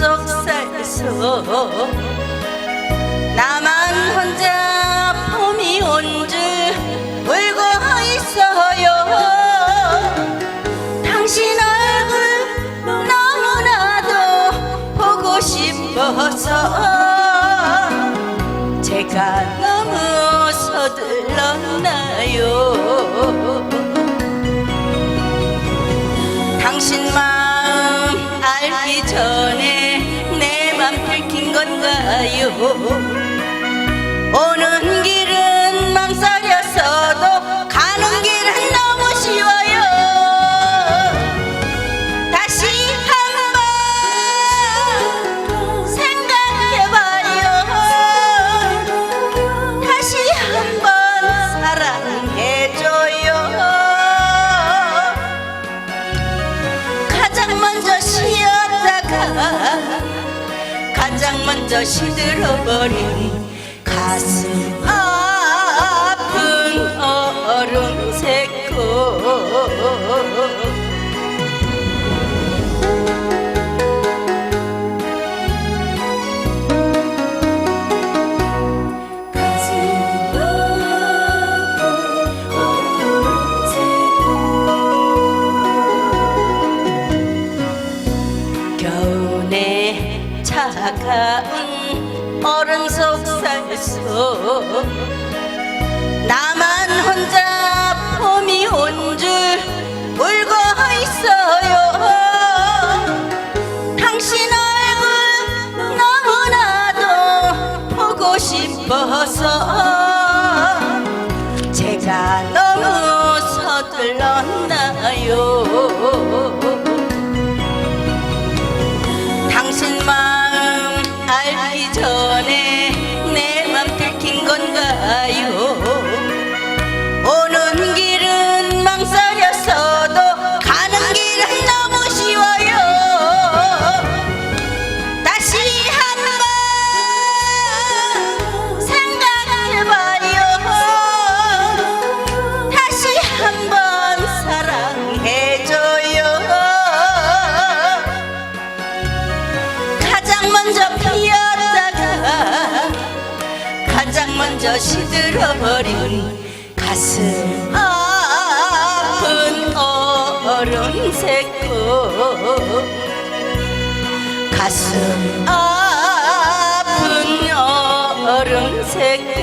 살소 나만 혼자 봄이 온 줄 울고 있어요. 당신 얼굴 너무나도 보고 싶어서 제가 너무 서둘렀나요? 당신 마 건 가장 먼저 시들어버린 가슴 아픈 얼음 새고 겨우내 차가운 얼음 속 살소 나만 혼자 봄이 온 줄 울고 있어요. 당신 얼굴 너무나도 보고 싶어서 제가 너무 서둘렀나요 전에 내 맘 들킨 건가요? 오는 길은 망설여서도 가는 길은 너무 쉬워요. 다시 한번 생각해봐요. 다시 한번 사랑해줘요. 가장 먼저 피었 먼저 시들어버린 가슴. 아픈 얼음 새고 가슴 아픈 얼음 새고